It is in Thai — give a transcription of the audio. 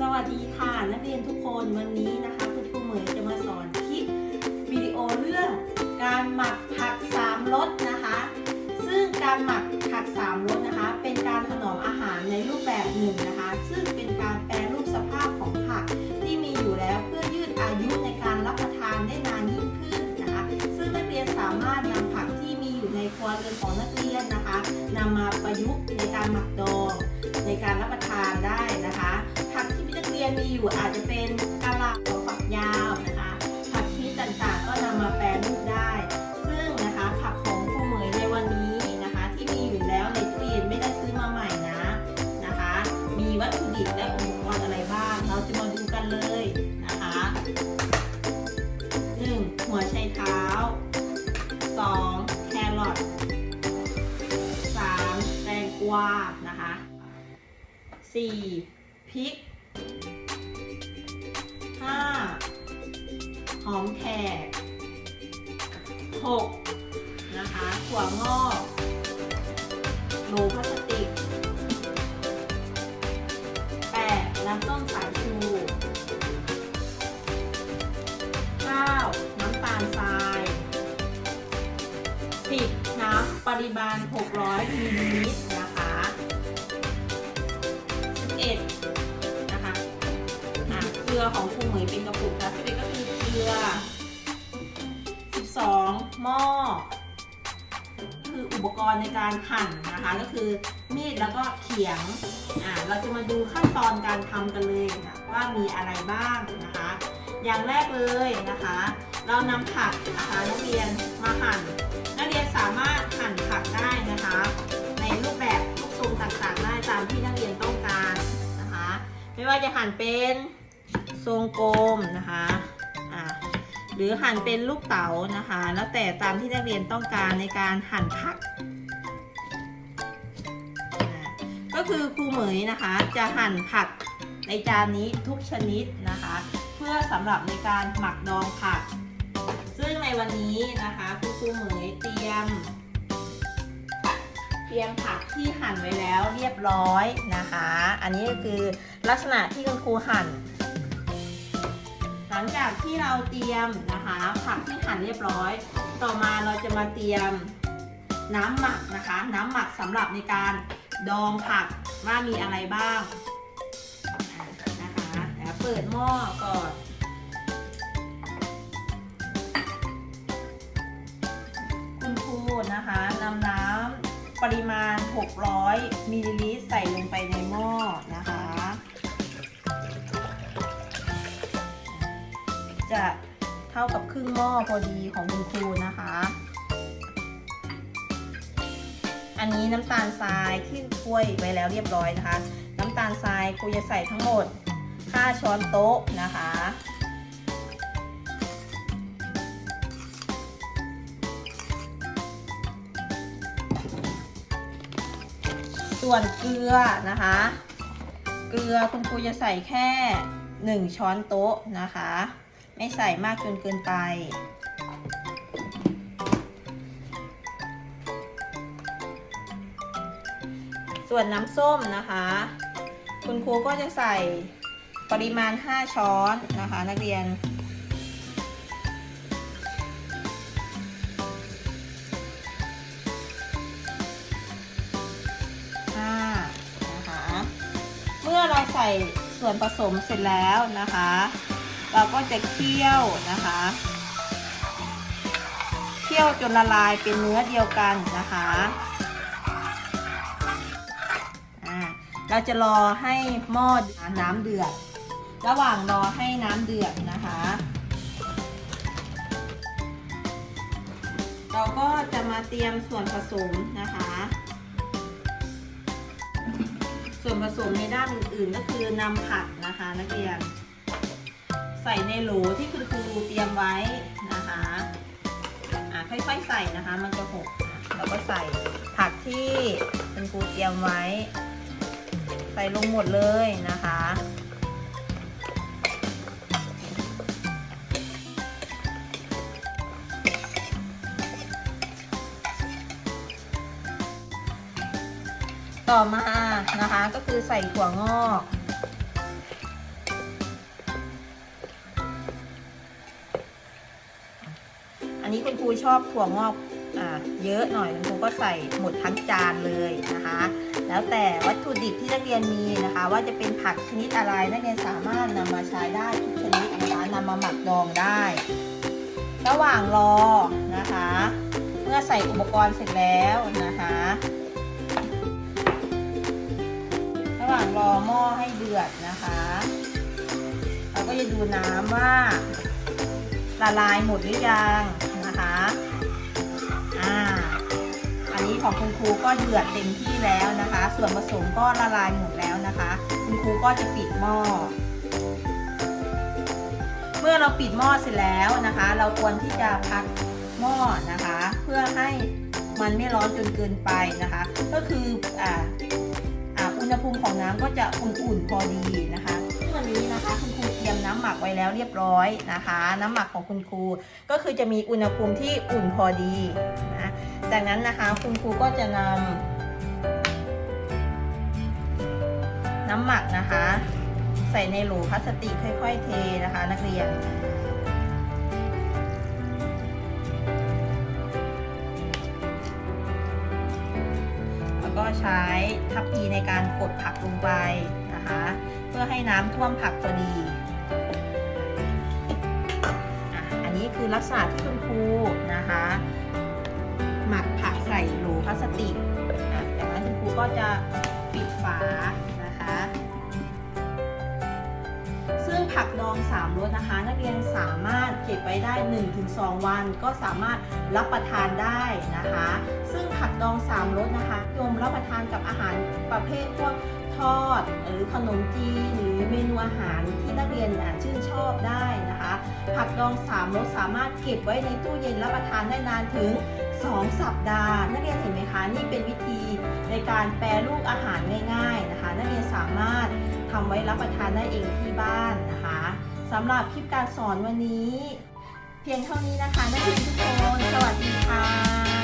สวัสดีค่ะนักเรียนทุกคนวันนี้นะคะคุณครูเหมยจะมาสอนคลิปวิดีโอเรื่องการหมักผักสามรสนะคะ ซึ่งการหมักผักสามรสนะคะ เป็นการถนอมอาหารในรูปแบบหนึ่งนะคะ ซึ่งเป็นการแปรรูปสภาพของผักที่มีอยู่แล้วเพื่อยืดอายุในการรับประทานได้นานยิ่งขึ้นนะคะ ซึ่งนักเรียนสามารถนำผักที่มีอยู่ในครัวเรือนของนักเรียนนะคะนำมาประยุกต์ในการหมักดอง กเรียนมีอาจจะเป็นกะหล่ำหัวฝักยาวนะคะ ผักชีต่างๆ ก็นำมาแปรรูปได้ ซึ่งนะคะผักของครูเหมยในวันนี้นะคะ ที่มีอยู่แล้วในตู้เย็นไม่ได้ซื้อมาใหม่นะนะคะ มีวัตถุดิบและอุปกรณ์อะไรบ้าง เราจะมาดูกันเลยนะคะ 1. หัวไชเท้า 2. แครอท 3. แตงกวานะคะ 4. พริก หอมแขก 6. นะคะถั่วงอกโหลพลาสติก 8. น้ำส้มสายชู 9. น้ำตาลทราย 10. น้ำปริมาณ600มิลลิลิตรนะคะ11นะคะอะเกลือของครูเหมยเป็นกระปุกนะ11ก็คือ ลือ 12 หม้อ คืออุปกรณ์ในการหั่นนะคะ ก็คือมีดแล้วก็เขียง อ่า เราจะมาดูขั้นตอนการทำกันเลยนะว่ามีอะไรบ้างนะคะ อย่างแรกเลยนะคะ เรานำผักนะคะนักเรียนมาหั่น นักเรียนสามารถหั่นผักได้นะคะ ในรูปแบบรูปทรงต่างๆได้ตามที่นักเรียนต้องการนะคะ ไม่ว่าจะหั่นเป็นทรงกลมนะคะ หรือหั่นเป็นลูกเต๋านะคะ แล้วแต่ตามที่นักเรียนต้องการในการหั่นผัก ก็คือครูเหมยนะคะจะหั่นผักในจานนี้ทุกชนิดนะคะ เพื่อสำหรับในการหมักดองผัก ซึ่งในวันนี้นะคะคุณครูเหมยเตรียม เตรียมผักที่หั่นไว้แล้วเรียบร้อยนะคะ อันนี้ก็คือลักษณะที่คุณครูหั่น งจากที่เราเตรียมนะคะ ผักที่หั่นเรียบร้อย ต่อมาเราจะมาเตรียมน้ำหมักนะคะ น้ำหมักสำหรับในการดองผักว่ามีอะไรบ้างนะคะเดี๋ยวเปิดหม้อก่อนคุณครูนะคะนำน้ำปริมาณ 600มิลลิลิตรใส่ลงไปในหม้อนะคะ จะเท่ากับครึ่งหม้อพอดีของคุณครูนะคะ อันนี้น้ำตาลทรายที่ถ้วยไว้แล้วเรียบร้อยนะคะ น้ำตาลทรายครูจะใส่ทั้งหมด 5 ช้อนโต๊ะนะคะส่วนเกลือนะคะ เกลือคุณครูจะใส่แค่ 1 ช้อนโต๊ะนะคะ ไม่ใส่มากจนเกินไป ส่วนน้ำส้มนะคะ คุณครูก็จะใส่ปริมาณ 5 ช้อนนะคะ นักเรียนห้านะคะ เมื่อเราใส่ส่วนผสมเสร็จแล้วนะคะ เราก็จะเคี่ยวนะคะ เคี่ยวจนละลายเป็นเนื้อเดียวกันนะคะอ่าเราจะรอให้หม้อน้ำเดือด ระหว่างรอให้น้ำเดือดนะคะ เราก็จะมาเตรียมส่วนผสมนะคะ ส่วนผสมในด้านอื่นๆก็คือนำผักนะคะนักเรียน ใส่ในโหลที่คุณครูเตรียมไว้นะคะอะค่อยๆใส่นะคะ มันจะหกเราก็ใส่ผักที่คุณครูเตรียมไว้ ใส่ลงหมดเลยนะคะต่อมานะคะก็คือใส่ถั่วงอก นี้คุณครูชอบถั่วงอกอ่าเยอะหน่อยคุณครูก็ใส่หมดทั้งจานเลยนะคะ แล้วแต่วัตถุดิบที่นักเรียนมีนะคะ ว่าจะเป็นผักชนิดอะไรนักเรียนสามารถนำมาใช้ได้ทุกชนิดนะคะนำมาหมักดองได้ ระหว่างรอนะคะ เมื่อใส่อุปกรณ์เสร็จแล้วนะคะระหว่างรอหม้อให้เดือดนะคะ เราก็จะดูน้ำว่าละลายหมดหรือยัง ของคุณครูก็เดือดเต็มที่แล้วนะคะ ส่วนผสมก็ละลายหมดแล้วนะคะ คุณครูก็จะปิดหม้อ เมื่อเราปิดหม้อเสร็จแล้วนะคะ เราควรที่จะพักหม้อนะคะ เพื่อให้มันไม่ร้อนจนเกินไปนะคะ ก็คืออ่าอ่าอุณหภูมิของน้ำก็จะอุ่นๆพอดีนะคะวันนี้นะคะ หมักไว้แล้วเรียบร้อยนะคะ น้ำหมักของคุณครูก็คือจะมีอุณหภูมิที่อุ่นพอดีนะจากนั้นนะคะคุณครูก็จะนำน้ำหมักนะคะ ใส่ในโหลพลาสติกค่อยๆเทนะคะ นักเรียนแล้วก็ใช้ทัพพีในการกดผักลงไปนะคะ เพื่อให้น้ำท่วมผักพอดี คือลักษณะที่คุณครูนะคะ หมักผักใส่โหลพลาสติกจากนั้นคุณครูก็จะปิดฝานะคะ ซึ่งผักดอง3รสนะคะ นักเรียนสามารถเก็บไว้ได้ 1-2 วัน ก็สามารถรับประทานได้นะคะ ซึ่งผักดอง3รสนะคะยมรับประทานกับอาหารประเภทพวก ทอด หรือขนมจีนหรือเมนูอาหารที่นักเรียนอะชื่นชอบได้นะคะ ผักดอง3รสสามารถเก็บไว้ในตู้เย็นรับประทานได้นานถึง 2 สัปดาห์ นักเรียนเห็นไหมคะนี่เป็นวิธีในการแปรรูปอาหารง่ายๆนะคะ นักเรียนสามารถทำไว้รับประทานได้เองที่บ้านนะคะสำหรับคลิปการสอนวันนี้ เพียงเท่านี้นะคะนักเรียนทุกคน สวัสดีค่ะ